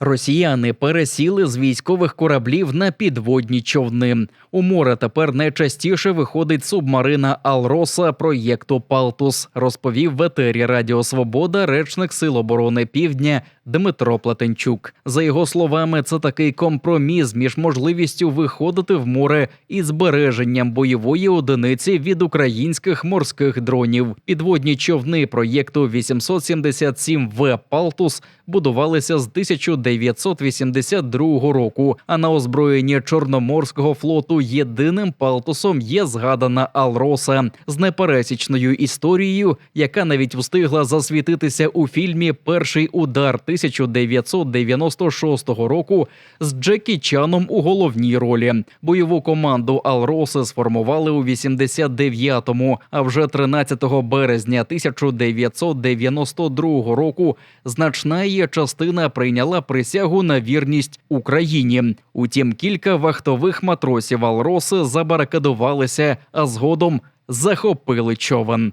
Росіяни пересіли з військових кораблів на підводні човни. У море тепер найчастіше виходить субмарина Алроса проєкту Палтус, розповів в етері Радіо Свобода речник Сил оборони Півдня Дмитро Платенчук. За його словами, це такий компроміс між можливістю виходити в море і збереженням бойової одиниці від українських морських дронів. Підводні човни проєкту 877 В Палтус будувалися з 1982 року. А на озброєнні Чорноморського флоту єдиним палтусом є згадана Алроса з непересічною історією, яка навіть встигла засвітитися у фільмі Перший удар 1996 року з Джекі Чаном у головній ролі. Бойову команду Алроси сформували у 89-му, а вже 13 березня 1992 року значна її частина прийняла присягу на вірність Україні. Утім, кілька вахтових матросів Алроси забаракадувалися, а згодом захопили човен.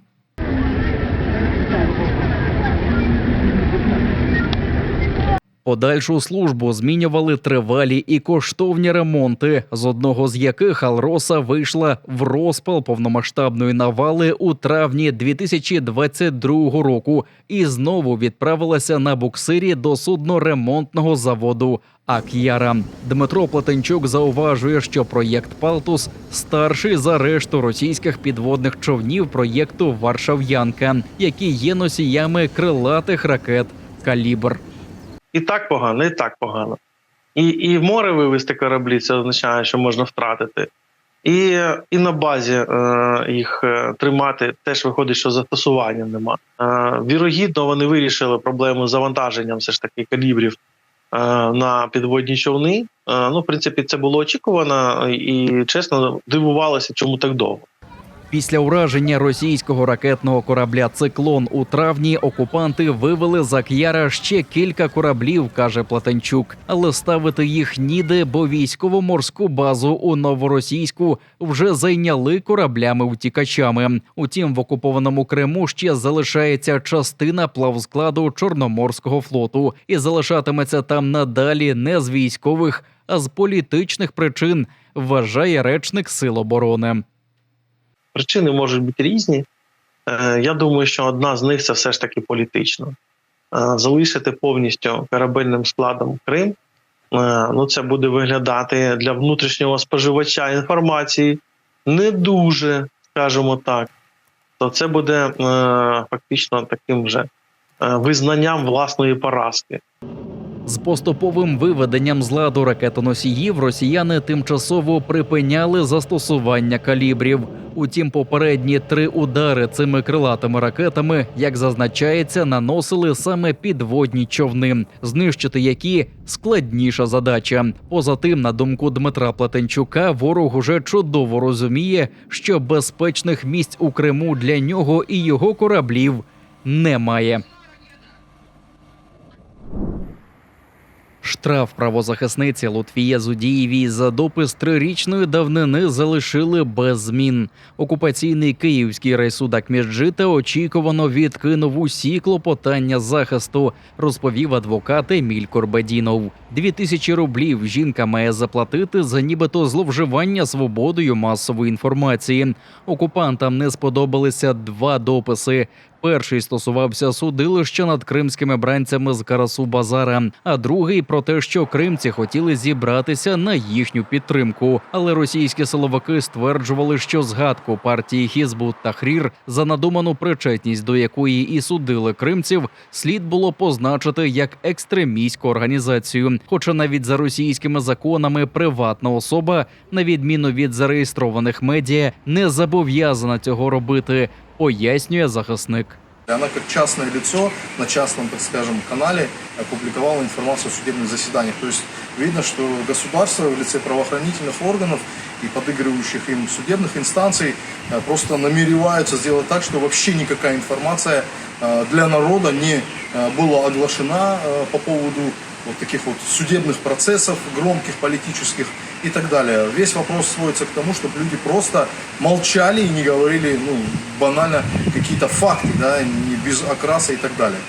Подальшу службу змінювали тривалі і коштовні ремонти, з одного з яких Алроса вийшла в розпал повномасштабної навали у травні 2022 року і знову відправилася на буксирі до судноремонтного заводу Ак'яра. Дмитро Платенчук зауважує, що проєкт Палтус старший за решту російських підводних човнів проєкту Варшав'янка, які є носіями крилатих ракет Калібр. І так погано, і так погано. І, і в море вивести кораблі це означає, що можна втратити. І, і на базі е, їх е, тримати теж виходить, що застосування нема. Е, вірогідно, вони вирішили проблему з завантаженням все ж таки калібрів е, на підводні човни. Е, ну, в принципі, це було очікувано, і чесно дивувалося, чому так довго. Після ураження російського ракетного корабля Циклон у травні окупанти вивели з Ак'яра ще кілька кораблів, каже Платенчук, але ставити їх ніде, бо військово-морську базу у новоросійську вже зайняли кораблями-втікачами. Утім, в окупованому Криму ще залишається частина плавскладу Чорноморського флоту і залишатиметься там надалі не з військових, а з політичних причин, вважає речник Сил оборони. Причини можуть бути різні. Е, Я думаю, що одна з них це все ж таки політична. Е, Залишити повністю корабельним складом Крим. е, Ну, це буде виглядати для внутрішнього споживача інформації не дуже, скажімо так. То це буде фактично таким же визнанням власної поразки. З поступовим виведенням з ладу ракетоносіїв росіяни тимчасово припиняли застосування калібрів. Утім, попередні три удари цими крилатими ракетами, як зазначається, наносили саме підводні човни, знищити які складніша задача. Поза тим, на думку Дмитра Платенчука, ворог уже чудово розуміє, що безпечних місць у Криму для нього і його кораблів немає. Штраф правозахисниці Лутвія Зудієвій за допис трирічної давнини залишили без змін. Окупаційний київський райсуд Акміджита очікувано відкинув усі клопотання захисту, розповів адвокат Еміль Корбедінов. Дві тисячі рублів жінка має заплатити за нібито зловживання свободою масової інформації. Окупантам не сподобалися два дописи. Перший стосувався судилища над кримськими бранцями з Карасу Базара, а другий про те, що кримці хотіли зібратися на їхню підтримку. Але російські силовики стверджували, що згадку партії Хізбут Тахрір за надуману причетність до якої і судили кримців, слід було позначити як екстремістську організацію. Хоча навіть за російськими законами приватна особа, на відміну від зареєстрованих медіа, не зобов'язана цього робити, пояснює захисник. Она как частное лицо на частном, так скажем, канале опубликовала информацию о судебных заседаниях. То есть видно, что государство в лице правоохранительных органов и подыгрывающих им судебных инстанций э, просто намереваются сделать так, что вообще никакая информация э, для народа не э, была оглашена по поводу вот таких вот судебных процессов, громких, политических и так далее. Весь вопрос сводится к тому, чтобы люди просто молчали и не говорили, ну, банально какие-то факты, да, не без окраса и так далее.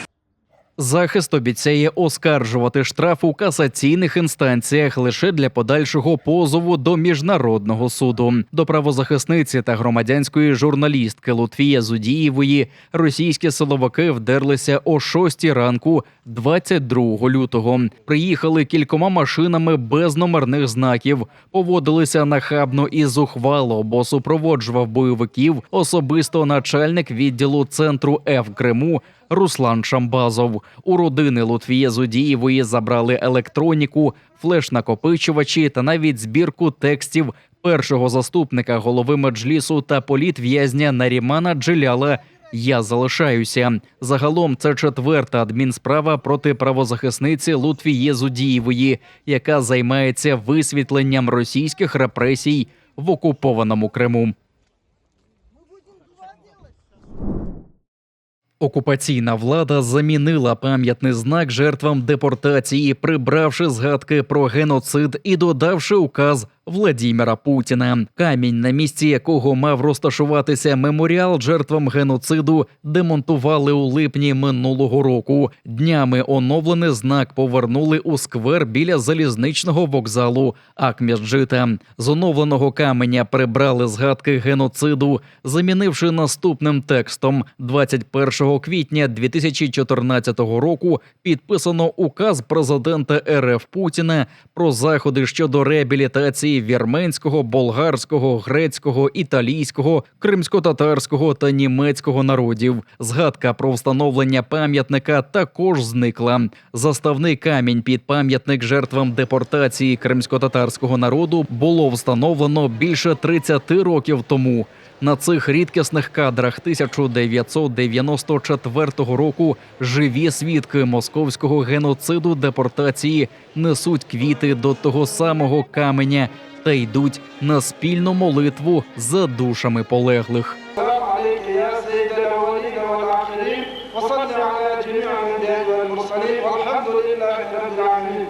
Захист обіцяє оскаржувати штраф у касаційних інстанціях лише для подальшого позову до міжнародного суду. До правозахисниці та громадянської журналістки Лутвія Зудієвої російські силовики вдерлися о 6 ранку 22 лютого. Приїхали кількома машинами без номерних знаків, поводилися нахабно і зухвало, бо супроводжував бойовиків особисто начальник відділу центру Ф Криму Руслан Шамбазов. У родини Лутвія Зудієвої забрали електроніку, флеш-накопичувачі та навіть збірку текстів першого заступника голови меджлісу та політв'язня Нарімана Джиляла. Я залишаюся. Загалом це четверта адмінсправа проти правозахисниці Лутвії Зудієвої, яка займається висвітленням російських репресій в окупованому Криму. Окупаційна влада замінила пам'ятний знак жертвам депортації, прибравши згадки про геноцид і додавши указ Владіміра Путіна. Камінь, на місці якого мав розташуватися меморіал жертвам геноциду, демонтували у липні минулого року. Днями оновлений знак повернули у сквер біля залізничного вокзалу Акміджита. З оновленого каменя прибрали згадки геноциду, замінивши наступним текстом 21 квітня 2014 року підписано указ президента РФ Путіна про заходи щодо реабілітації вірменського, болгарського, грецького, італійського, кримсько-татарського та німецького народів. Згадка про встановлення пам'ятника також зникла. Заставний камінь під пам'ятник жертвам депортації кримсько-татарського народу було встановлено більше 30 років тому. На цих рідкісних кадрах 1994 року живі свідки московського геноциду депортації несуть квіти до того самого каменя та йдуть на спільну молитву за душами полеглих. السلام عليك يا سيد الأولين والآخرين وصل على جميع الأنبياء والمرسلين والحمد لله رب العالمين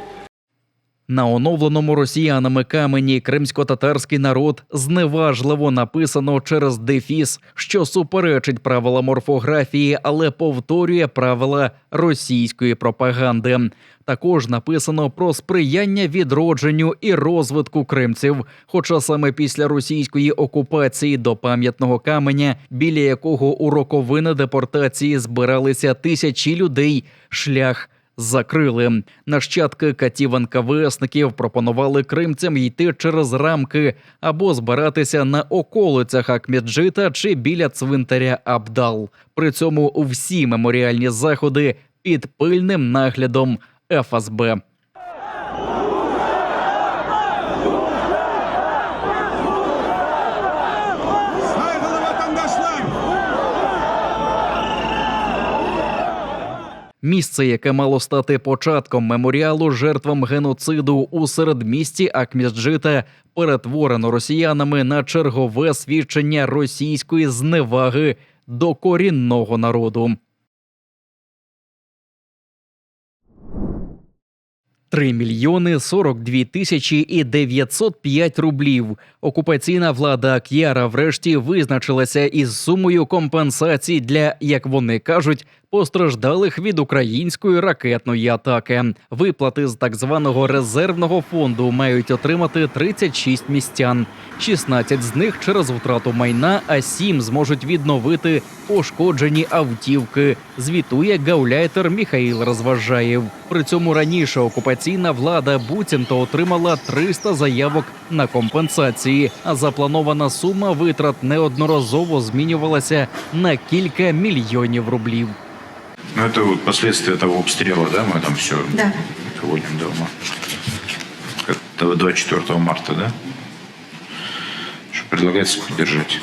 на оновленому росіянами камені кримсько-татарський народ зневажливо написано через дефіс, що суперечить правилам орфографії, але повторює правила російської пропаганди. Також написано про сприяння відродженню і розвитку кримців. Хоча саме після російської окупації до пам'ятного каменя, біля якого у роковини депортації збиралися тисячі людей, шлях закрили. Нащадки катів НКВСників пропонували кримцям йти через рамки або збиратися на околицях Акмеджита чи біля цвинтаря Абдал. При цьому всі меморіальні заходи під пильним наглядом ФСБ. Місце, яке мало стати початком меморіалу жертвам геноциду у середмісті Акміджита, перетворено росіянами на чергове свідчення російської зневаги до корінного народу. 3 мільйони 42 тисячі і 905 рублів. Окупаційна влада Ак'яра врешті визначилася із сумою компенсацій для, як вони кажуть, постраждалих від української ракетної атаки. Виплати з так званого резервного фонду мають отримати 36 містян. 16 з них через втрату майна, а 7 зможуть відновити пошкоджені автівки. Звітує гауляйтер Міхаїл Розважаєв. При цьому раніше окупаційна влада буцімто отримала 300 заявок на компенсації, а запланована сума витрат неодноразово змінювалася на кілька мільйонів рублів. Ну, это вот последствия того обстрела, да, мы там все Да. доводим до ума. Это 24 марта, да? Что предлагается поддержать?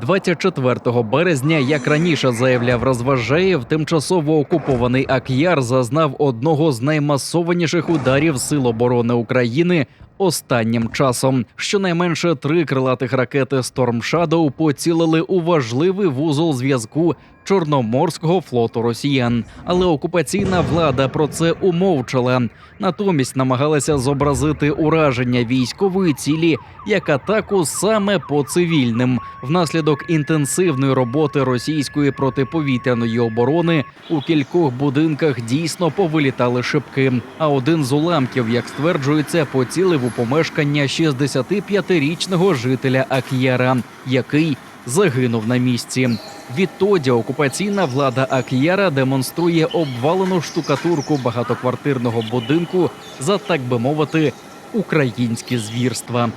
24 березня, як раніше заявляв Розважаєв, тимчасово окупований Ак'яр зазнав одного з наймасованіших ударів Сил оборони України останнім часом. Щонайменше три крилатих ракети Storm Shadow поцілили у важливий вузол зв'язку Чорноморського флоту росіян. Але окупаційна влада про це умовчала. Натомість намагалася зобразити ураження військової цілі як атаку саме по цивільним. Внаслідок інтенсивної роботи російської протиповітряної оборони у кількох будинках дійсно повилітали шибки. А один з уламків, як стверджується, поцілив у помешкання 65-річного жителя Ак'єра, який загинув на місці. Відтоді окупаційна влада Ак'єра демонструє обвалену штукатурку багатоквартирного будинку за так би мовити українські звірства.